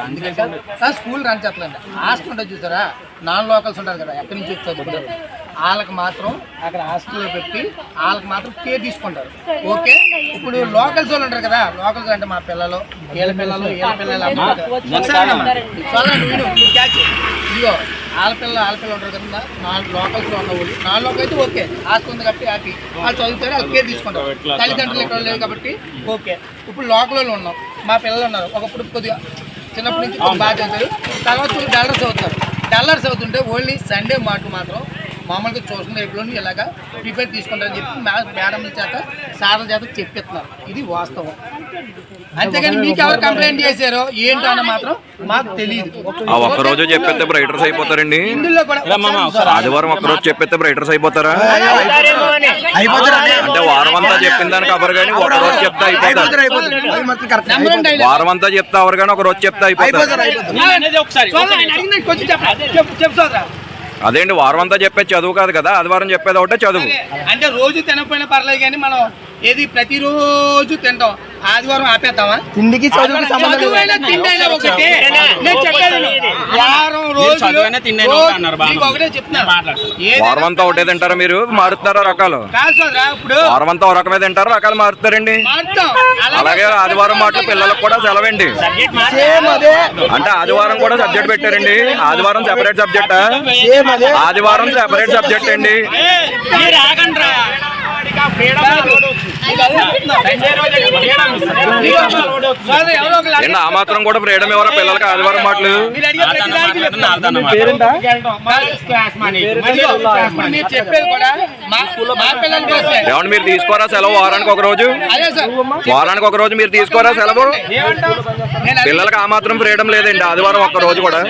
Run చేస్తారు school run చేస్తారండి hostel ఉంటుంది చూసారా? నాన్ లోకల్స్ ఉంటారు కదా ఎక్కడి నుంచి వచ్చి వాళ్ళకి మాత్రం అక్కడ హాస్టల్లో పెట్టి వాళ్ళకి మాత్రం కేర్ తీసుకుంటారు. ఓకే? ఇప్పుడు లోకల్స్ వాళ్ళు ఉంటారు కదా లోకల్స్ అంటే మా పిల్లలు వీళ్ళ పిల్లలు వీళ్ళ పిల్లలు అందరూ కదా. ఒకసారి అమ్మా, చదవండి, విను, నువ్వు క్యాచ్ ఇదిగో ఆడపిల్ల ఆడపిల్ల ఉంటారు కదా నాలుగు లోకల్స్లో ఉన్న వాళ్ళు నాలుగు అయితే ఓకే. హాస్టల్ ఉంది కాబట్టి హ్యాపీ వాళ్ళు చదువుతారు వాళ్ళు కేర్ తీసుకుంటారు. తల్లిదండ్రులు ఇక్కడ లేవు కాబట్టి ఓకే. ఇప్పుడు లోకల్ వాళ్ళు ఉన్నాం. మా పిల్లలు ఉన్నారు. ఒకప్పుడు కొద్దిగా చిన్నప్పటి నుంచి బాగా చదువుతారు. తర్వాత డల్లర్స్ అవుతారు డల్లర్స్ అవుతుంటే ఓన్లీ సండే మాట మాత్రం మామూలుగా ట్యూషన్ రేపులోని ఇలాగా ప్రిపేర్ తీసుకుంటారని చెప్పి మేడంల చేత సార్ల చేత చెప్పిస్తున్నారు. ఇది వాస్తవం. అంతేగాని మీకు ఎవరు కంప్లైంట్ చేశారో ఏంటో అన్న మాత్రం మాకు తెలియదు ఆ ఒక్క రోజు చెప్పేస్తే బ్రైటర్స్ అయిపోతారండి. ఇందులో కూడా ఆదివారం ఒక్క రోజు చెప్పేస్తే బ్రైటర్స్ అయిపోతారా? అంటే వారం అంతా చెప్పిన దానికి అవరు కానీ ఒక రోజు చెప్తే అయిపోతారు. వారం అంతా చెప్తే అవరు కానీ ఒక రోజు చెప్తే అయిపోతారు. అదేంటి వారం అంతా చెప్పేది చదువు కాదు కదా ఆదివారం చెప్పేది ఒకటే చదువు. అంటే రోజు తినకపోయినా పర్లేదు కానీ మనం ఏది ప్రతిరోజు తింటాం. ఆదివారం ఆపేద్దామా? తిండికి చదువుకి సంబంధం తిండైనా ఒకటే. నేను. వారం రోజులు చెప్తున్నా. వారం అంతా తింటారా మీరు? మారుతారా రకాలు? కాదు సోదరా ఇప్పుడు వారం అంతా ఒక రకమే తింటారా? రకాలు మారుతారండి మారుతాం. అలాగే ఆదివారం మాటలు పిల్లలకు కూడా సెలవండి. అంటే ఆదివారం కూడా సబ్జెక్ట్ పెట్టారండి. ఆదివారం సెపరేట్ సబ్జెక్ట్ ఆదివారం సెపరేట్ సబ్జెక్ట్ అండి. ఆ మాత్రం కూడా ఫ్రీడమ్ ఎవరో పిల్లలకి ఆదివారం మాటలు? ఏమండి మీరు తీసుకోరా సెలవు వారానికి ఒక రోజు? వారానికి ఒక రోజు మీరు తీసుకోరా సెలవు? పిల్లలకి ఆ మాత్రం ఫ్రీడమ్ లేదండి ఆదివారం ఒక్క రోజు కూడా.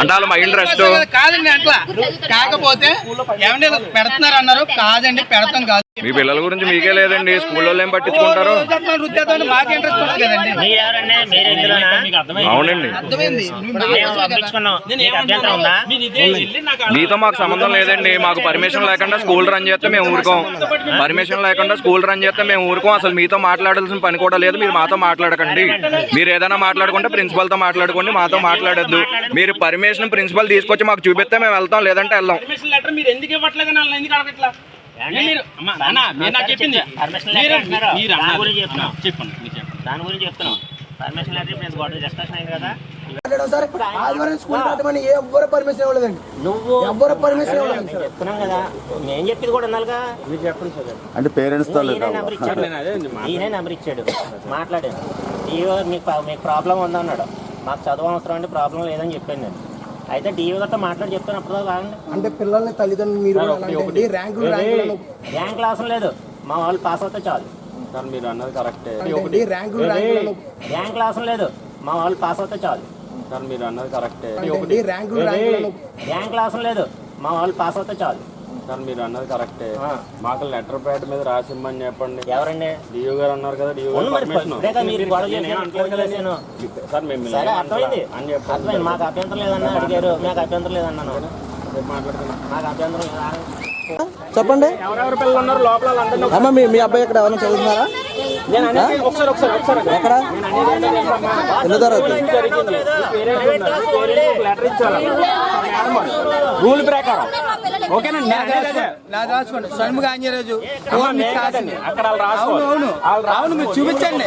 అంటే వాళ్ళ మైండ్ రెస్ట్. కాదండి అట్లా. కాకపోతే ఏమంటే పెడుతున్నారు అన్నారు. కాదండి పెడతాం కాదు. మీ పిల్లల గురించి మీకే లేదండి. స్కూల్లో ఏం పట్టించుకుంటారు? అవునండి. మీతో మాకు సంబంధం లేదండి. మాకు పర్మిషన్ లేకుండా స్కూల్ రన్ చేస్తే మేము ఊరుకోం. పర్మిషన్ లేకుండా స్కూల్ రన్ చేస్తే మేము ఊరుకోం. అసలు మీతో మాట్లాడాల్సిన పని కూడా లేదు. మీరు మాతో మాట్లాడకండి. మీరు ఏదైనా మాట్లాడుకుంటే ప్రిన్సిపల్తో మాట్లాడుకోండి. మాతో మాట్లాడొద్దు. మీరు పర్మిషన్ ప్రిన్సిపల్ తీసుకొచ్చి మాకు చూపిస్తే మేము వెళ్తాం. లేదంటే వెళ్ళాం. దాని. గురించి చెప్తున్నాం. చెప్పండి మీరు చెప్పండి. దాని గురించి చెప్తున్నాం. పర్మిషన్ లెటర్ ఇప్పుడు గొడవ డిస్కషన్ అయింది కదా? సార్ ఆదివారం స్కూల్ పెట్టమని ఎవ్వరు పర్మిషన్ ఇవ్వలేదండి. నువ్వు ఎవ్వరు పర్మిషన్ ఇవ్వలేదు చెప్తున్నాం కదా. చెప్పింది కూడా అంటే పేరెంట్స్తో నెంబర్ ఇచ్చాడు. ఈయనే నెంబర్ ఇచ్చాడు. మాట్లాడాను మీకు మీకు ప్రాబ్లం ఉందన్నాడు. మాకు చదువు అవసరం అంటే ప్రాబ్లం లేదని చెప్పాను నేను. అయితే డిఓ గట్రా మాట్లాడి చెప్తాను అప్పుడు కాదండి. అంటే పిల్లల్ని తల్లిదండ్రులు మీరు కూడా ర్యాంకులు ర్యాంకులు ర్యాంక్ అవసరం లేదు. మా వాళ్ళు పాస్ అవుతే చాలు. సార్ మీరు అన్నది కరెక్టే అంటే ర్యాంకులు ర్యాంకులు ర్యాంక్ అవసరం లేదు. మా వాళ్ళు పాస్ అవుతే చాలు. సార్ మీరు అన్నది కరెక్టే అంటే ర్యాంకులు ర్యాంకులు ర్యాంక్ అవసరం లేదు. మా వాళ్ళు పాస్ అవుతే చాలు. సార్ మీరు అన్నది కరెక్టే. ఆ. మాకు లెటర్ ప్యాడ్ మీద రాసిమ్మని చెప్పండి. ఎవరండి? డిఓ గారు అన్నారు కదా గారు పర్మిషన్. చేశాను. సార్ మేము సరే అర్థమైంది. అని చెప్పండి. అర్థమైంది. మాకు అభ్యంతరం లేదన్నా అడిగారు. మాకు అభ్యంతరం లేదన్నాను. మాకు అభ్యంతరం లేదా చెప్పండి. ఎవరెవరు పిల్లలు ఉన్నారు లోపల అమ్మ మీ మీ అబ్బాయి ఇక్కడ ఎవరైనా చదువుతున్నారా? ఎక్కడ? ఎన్నో తరగతి? రూల్ ప్రకారం. ఓకేనండి రాసుకోండి. షణ్ముఖ. అక్కడ. అవును మీరు చూపించండి.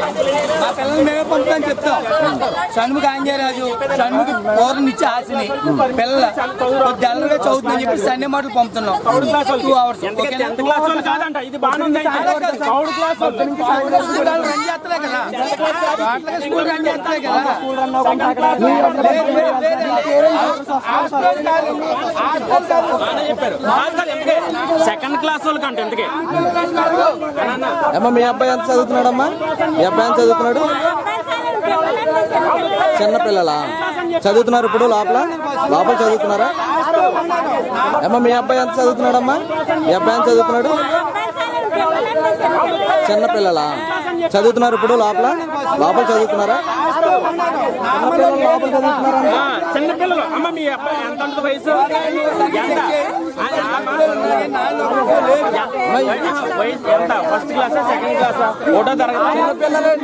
మా పిల్లల్ని మేమే పంపుతాం చెప్తాం. షణ్ముఖ ఆంజనేయరాజు షణ్ముఖ పూర్వం ఇచ్చి ఆశని పిల్లల అల్లరిగా చదువుతుందని చెప్పి సండే మాటలు పంపుతున్నాం. టూ అవర్స్ ఎందుకంటే సెకండ్ క్లాస్ వాళ్ళకి అంటే ఎందుకే? అమ్మ మీ అబ్బాయి ఎంత చదువుతున్నాడమ్మా? మీ అబ్బాయి ఎంత చదువుతున్నాడు? చిన్న పిల్లలా? చదువుతున్నారు ఇప్పుడు లోపల? లోపల చదువుతున్నారా? అమ్మ మీ అబ్బాయి ఎంత చదువుతున్నాడమ్మా? మీ అబ్బాయి ఎంత చదువుతున్నాడు? చిన్న పిల్లలా? చదువుతున్నారు ఇప్పుడు లోపల? లోపల చదువుతున్నారా? లోపల చిన్నపిల్లలు. అమ్మ మీ అబ్బాయి ఎంత వయసు? ఎంత? ఫస్ట్ క్లాసా సెకండ్ క్లాసా ఒకటో తరగతి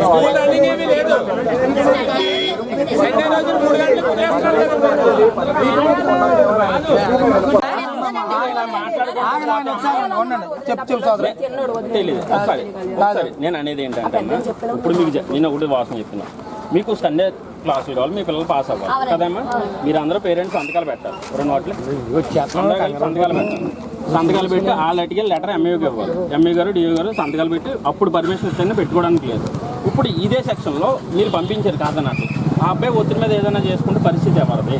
స్కూల్ రన్నింగ్ ఏమీ లేదు సండే చెప్పు మూడు తెలియదు ఒకసారి నేను అనేది ఏంటంటే ఇప్పుడు మీకు నేను ఒకటి వాసన చెప్తున్నా మీకు సండే క్లాస్ కావాలి మీ పిల్లలు పాస్ అవ్వాలి కదమ్మా మీరు అందరూ పేరెంట్స్ సంతకాలు పెట్టాలి రెండు వాటిలో సంతకాలు పెట్టాలి సంతకాలు పెట్టి ఆ లెట్కి లెటర్ ఎంఏకి ఇవ్వాలి. ఎంఏ గారు డిఓ గారు సంతకాలు పెట్టి అప్పుడు పర్మిషన్ ఇస్తేనే పెట్టుకోవడానికి లేదు. ఇప్పుడు ఇదే సెక్షన్లో మీరు పంపించారు కాదన్నట్టు. ఆ అబ్బాయి ఒత్తిడి మీద ఏదైనా చేసుకుంటే పరిస్థితి ఎవరిది?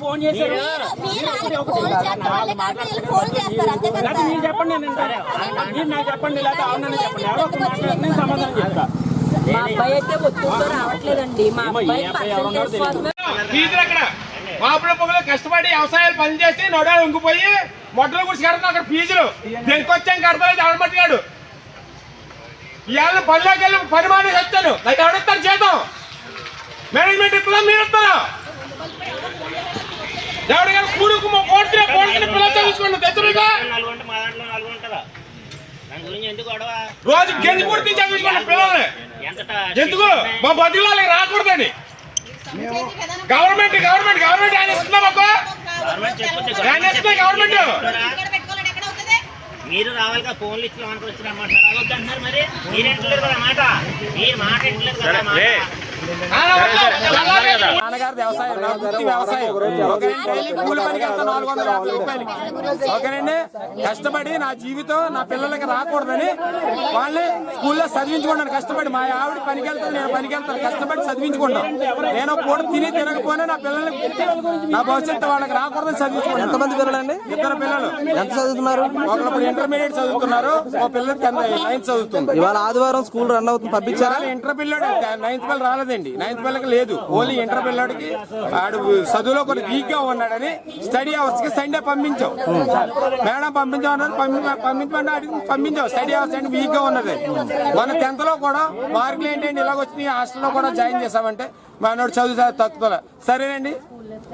ఫోన్ చేశారు? మీరు- చెప్పండి నేను వింటాను. మీరు నాకు చెప్పండి లేకపోతే అవునని చెప్పండి. ఎవరో ఒకరు మాట్లాడి నేను సమాధానం చెప్తా. మా అబ్బాయి అయితే ఒత్తిడితో రావట్లేదండి. మా అబ్బాయి మాపుల పొగలు కష్టపడి వ్యవసాయాలు పని చేసి నొడాలు ఉంగిపోయి మొట్టలు గుడిసి కడుతున్నా అక్కడ ఫీజులు. దెంకొచ్చాం కడతలేదు ఎవడమట్టినాడు ఇవాళ పనిలోకి వెళ్ళి పని మానేసి వచ్చాను నాకు ఎవడిస్తారు చేద్దాం మేనేజ్మెంట్ ఇస్తుందా మీరు ఇస్తారా? కూడుకు పోటీ పోటీ పిల్లలు చదువుకోండి తెచ్చుగా రోజు గెంజి పూర్తి చదివించుకోండి పిల్లల్ని. ఎందుకు? మా రాకూడదని. గవర్నమెంట్ గవర్నమెంట్ గవర్నమెంట్ ఆయన మాకు. చెప్తుంది ఆయన ఇస్తుంది గవర్నమెంట్. మీరు రావాలిగా ఫోన్లు ఇచ్చి మనకు వచ్చి రమ్మంటారు అది వద్దంటున్నారు మరి. మీరు ఎంటలేదు కదా మాట. మీరు మాట ఎంటలేదు కదా మాట. నాన్నగారు వ్యవసాయం వృత్తి వ్యవసాయం. డైలీ కూలి పనికి వెళ్తా నాలుగు వందల యాభై రూపాయలకి ఓకేనండి? కష్టపడి నా జీవితం నా పిల్లలకి రాకూడదని వాళ్ళని స్కూల్లో చదివించుకున్నాను కష్టపడి మా ఆవిడ పనికి వెళ్తాను నేను పనికి వెళ్తాను. కష్టపడి చదివించుకున్నాను నేను పూట తిని తినకపోయినా నా పిల్లలకి నా భవిష్యత్తు వాళ్ళకి రాకూడదని చదివించుకున్నాను ఎంతమంది పిల్లలండి? ఇద్దరు పిల్లలు. ఎంత చదువుతున్నారు? ఒకరు ఇప్పుడు ఇంటర్మీడియట్ చదువుతున్నారు ఒక పిల్లలు నైన్త్ చదువుతుంది. ఇవాళ ఆదివారం స్కూల్ రన్ అవుతుంది పంపించారా? ఇంటర్ పిల్లడు నైన్త్ పిల్లలు లేదండి. నైన్త్ పిల్లకి లేదు. ఓన్లీ ఇంటర్ పిల్లడికి ఆడు చదువులో కొన్ని వీక్గా ఉన్నాడని స్టడీ అవర్స్కి సండే పంపించాం. మేడం పంపించామన్నారు. పంపి- పంపించమని అడిగి పంపించాం. స్టడీ అవర్స్ అంటే వీక్గా ఉన్నది. మన టెన్త్లో కూడా మార్కులు ఏంటంటే ఇలాగ వచ్చినాయి. హాస్టల్లో కూడా జాయిన్ చేసామంటే మనోడు చదువు తక్కువ సరేనండి.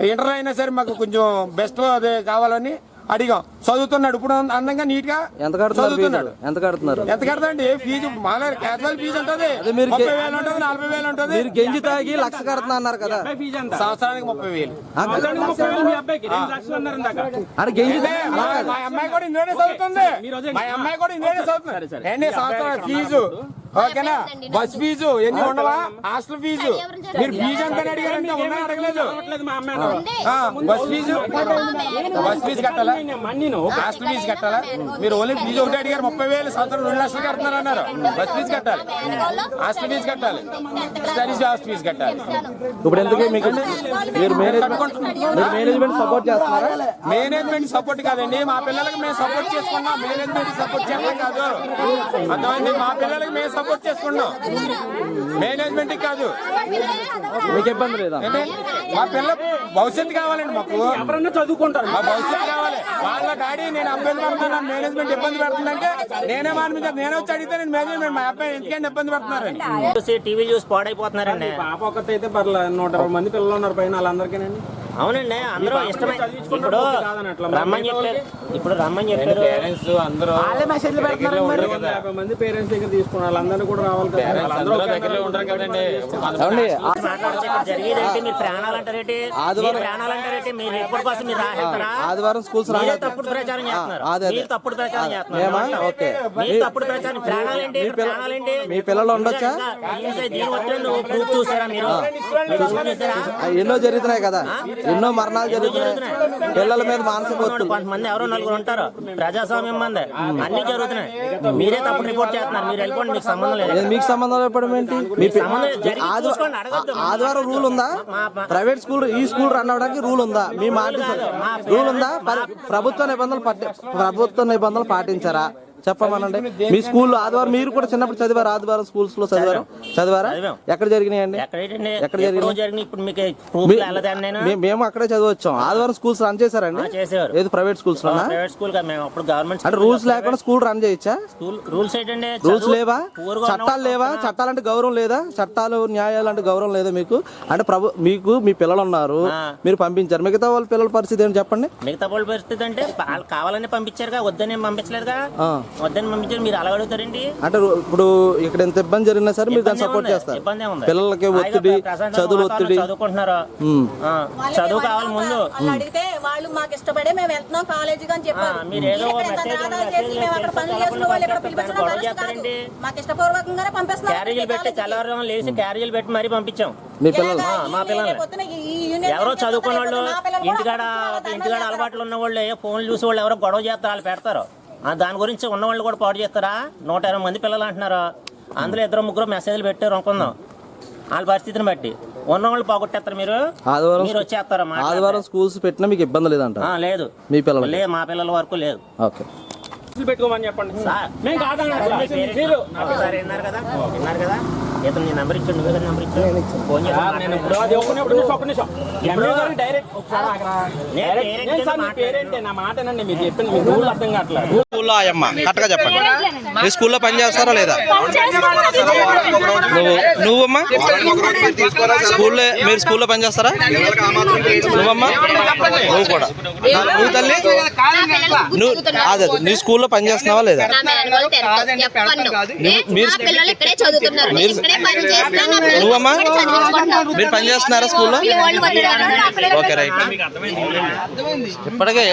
ఇంటర్ అయినా సరే మాకు కొంచెం బెస్ట్ అదే కావాలని అడిగాం చదువుతున్నాడు? ఇప్పుడు అందంగా నీట్గా ఎంత చదువుతున్నాడు. ఎంత కడుతున్నారు? ఎంత కడతాండి ఫీజు? మాల క్యాజువల్ ఫీజు ఉంటుంది. ముప్పై వేలు ఉంటుంది నలభై వేలు ఉంటుంది. మీరు గెంజి తాగి లక్ష కడుతున్నా అన్నారు కదా. సంవత్సరానికి ముప్పై వేలు. అంటే గెంజి మా అమ్మాయి కూడా ఇందులోనే చదువుతుంది. మా అమ్మాయి కూడా ఇందులోనే చదువుతుంది. ఫీజు? ఓకేనా? బస్ ఫీజు ఎన్ని ఉండవా? Hostel fee. మీరు ఫీజు ఎంత అడిగారంటే ఉన్నా అడగలేదు. Bus fees. బస్ ఫీజు కట్టాలా? మన్నీను హాస్టల్ ఫీజు కట్టాలా? మీరు ఓన్లీ ఫీజు ఒకటి అడిగారు ముప్పై వేలు సంవత్సరం రెండు లక్షలు కడుతున్నారు అన్నారు. బస్ ఫీజు కట్టాలి. హాస్టల్ ఫీజు కట్టాలి. స్టడీస్ హాస్టల్ ఫీజు కట్టాలి. ఇప్పుడు ఎందుకు మీకు మీరు మేనేజ్మెంట్ మీరు మేనేజ్మెంట్ సపోర్ట్ చేస్తున్నారా? మేనేజ్మెంట్ సపోర్ట్ కాదండి. మా పిల్లలకి మేము సపోర్ట్ చేసుకున్నాం. మేనేజ్మెంట్ సపోర్ట్ చేయడం కాదు. అర్థమైంది? మా పిల్లలకి మేము సపోర్ట్ చేసుకున్నాం. మేనేజ్మెంట్ కాదు. మీకు ఇబ్బంది లేదా? మా పిల్ల భవిష్యత్తు కావాలండి మాకు. ఎవరన్నా చదువుకుంటారు. మా భవిష్యత్తు కావాలి. వాళ్ళ డాడీ నేను ఇబ్బంది పడుతున్నాను మేనేజ్మెంట్ ఇబ్బంది పెడుతుందంటే నేనే మానిపించాను నేనే వచ్చి అడిగితే నేను మేనేజ్మెంట్ మా అబ్బాయి ఎందుకంటే ఇబ్బంది పెడుతున్నారని. చూసి టీవీ చూసి పాడైపోతున్నారండి. పాప ఒక్కతే అయితే పర్లేదు నూట మంది పిల్లలు ఉన్నారు పైన వాళ్ళందరికీనండి. అవునండి అందరూ ఇష్టమై ఇప్పుడు రమ్మని చెప్పారు ఇప్పుడు రమ్మని చెప్పారు పేరెంట్స్ అందరూ దగ్గరలో ఉండరు కదా. యాభై మంది పేరెంట్స్ దగ్గర తీసుకున్న వాళ్ళందరూ కూడా రావాలి కదా వాళ్ళందరూ దగ్గరలో ఉండరు కదండి ఏమండి మాట్లాడచ్చు ఇక్కడ జరిగేదేంటి మీరు ప్రాణాలు అంటారేంటి ఆదివారం- మీరు ప్రాణాలు అంటారేంటి మీరు ఎప్పుడు కోసం మీరు రాహెత్తరా ఆదివారం స్కూల్స్ మీరే రాలేదు తప్పుడు ప్రచారం చేస్తున్నారు అదే, అదే. మీరు తప్పుడు ప్రచారం మేమా? చేస్తున్నారు ఓకే. మీరు తప్పుడు ప్రచారం ప్రాణాలేంటి మీ పిల్ల- ప్రాణాలేంటి మీ పిల్లలు ఉండొచ్చా? ఇంకా దీని- దీని వచ్చి నువ్వు ప్రూఫ్ చూసారా మీరు మీరు ప్రూఫ్ చూసారా ఆ, ఎన్నో జరుగుతున్నాయి కదా ఎన్నో మరణాలు జరుగుతున్నాయి. పిల్లల మీద మానసిక కొంతమంది ఎవరో నలుగురు ఉంటారు. ప్రజాస్వామ్యం మంది. అన్ని జరుగుతున్నాయి. మీరే తప్పుడు రిపోర్ట్ చేస్తున్నారు. మీరు వెళ్ళిపోండి మీకు సంబంధం లేదు. మీకు సంబంధం చెప్పడం ఏంటి? మీ. ఆదివారం రూల్ ఉందా? ప్రైవేట్ స్కూల్ ఈ స్కూల్ రన్ అవడానికి రూల్ ఉందా? మీ మాట రూల్ ఉందా? పరి- ప్రభుత్వ నిబంధనలు ప్రభుత్వ నిబంధనలు పాటించారా? చెప్పమనండి. మీ స్కూల్ ఆదివారం మీరు కూడా చిన్నప్పుడు చదివారు? ఆదివారం స్కూల్స్లో చదివారు? చదివారా? చదివాం. ఎక్కడ జరిగినాయండి? ఎక్కడ? జరిగినాయి? మేము అక్కడే చదివచ్చాం. ఆదివారం స్కూల్స్ రన్ చేశారండి. ఏది ప్రైవేట్ స్కూల్స్ అంటే రూల్స్ లేకుండా స్కూల్ రన్ చేయొచ్చా? రూల్స్ రూల్స్ లేవా? చట్టాలు లేవా? చట్టాలంటే గౌరవం లేదా? చట్టాలు న్యాయాలు అంటే గౌరవం లేదా మీకు? అంటే ప్రభు మీకు మీ పిల్లలు ఉన్నారు. మీరు పంపించారు. మిగతా వాళ్ళ పిల్లల పరిస్థితి ఏంటి చెప్పండి? మిగతా వాళ్ళ పరిస్థితి అంటే వాళ్ళు కావాలని పంపించారుగా వద్దని పంపించలేదుగా. వద్దని పంపించారు మీరు అలా అడుగుతారండి అంటే ఇప్పుడు ఇక్కడ ఎంత ఇబ్బంది జరిగినా సరే మీరు దాన్ని సపోర్ట్? చేస్తారు. ఇబ్బంది ఏముంది? పిల్లలకి ఒత్తిడి చదువులు ఒత్తిడి. చదువుకుంటున్నారు? చదువు కావాలి ముందు. వాళ్ళు అడిగితే వాళ్ళు మాకు ఇష్టపడే మేము వెళ్తున్నాం కాలేజీకి అని చెప్పారు. మీరు ఏదో చేసి మేము అక్కడ పనులు చేసుకున్న వాళ్ళు ఇక్కడ పిలిపించడం గొడవ కరెక్ట్ కాదు. చేస్తారండి. మాకు ఇష్టపూర్వకంగానే పంపిస్తున్నారు క్యారేజీలు పెట్టి తెల్లవారుజామున లేచి క్యారేజీలు పెట్టి మరీ పంపించాం. మీ పిల్లలు. ఆ, మా పిల్లల్ని ఎవరో చదువుకున్న వాళ్ళు ఇంటికాడ ఇంటికాడ అలవాట్లు ఉన్న వాళ్ళు ఏ ఫోన్లు చూసి వాళ్ళు ఎవరో గొడవ చేస్తారు వాళ్ళు పెడతారు. దాని గురించి ఉన్న వాళ్ళు కూడా పాడు చేస్తారా? నూట ఇరవై మంది పిల్లలు అంటున్నారు? అందులో ఇద్దరు ముగ్గురు మెసేజ్లు పెట్టారు అనుకుందాం. వాళ్ళ పరిస్థితిని బట్టి. ఉన్న వాళ్ళు పోగొట్టేస్తారు మీరు? ఆదివారం మీరు వచ్చేస్తారా? ఆదివారం స్కూల్స్ పెట్టినా మీకు ఇబ్బంది లేదంట? ఆ, లేదు. మీ పిల్లలకి? లేదు మా పిల్లల వరకు లేదు. ఓకే. పెట్టుకోమని చెప్పండి. సార్ మేము కాదన్నా మీ పేరెంట్స్ మీరు ఒకసారి విన్నారు కదా? విన్నారు కదా? ఇతను నీ నెంబర్ ఇచ్చాడు నువ్వే నెంబర్ ఇచ్చాడు ఫోన్ స్కూల్లో అయ్యమ్మ కరెక్ట్గా చెప్పండి. మీ స్కూల్లో పని చేస్తారా లేదా? నువ్వు నువ్వమ్మా? స్కూల్లో మీరు స్కూల్లో పని చేస్తారా? నువ్వమ్మా? నువ్వు కూడా. నువ్వు తల్లి? నువ్వు అదే. నీ స్కూల్లో పని చేస్తున్నావా లేదా? నువ్వమ్మా. మీరు పని చేస్తున్నారా స్కూల్లో. Okay right. ఇప్పటికే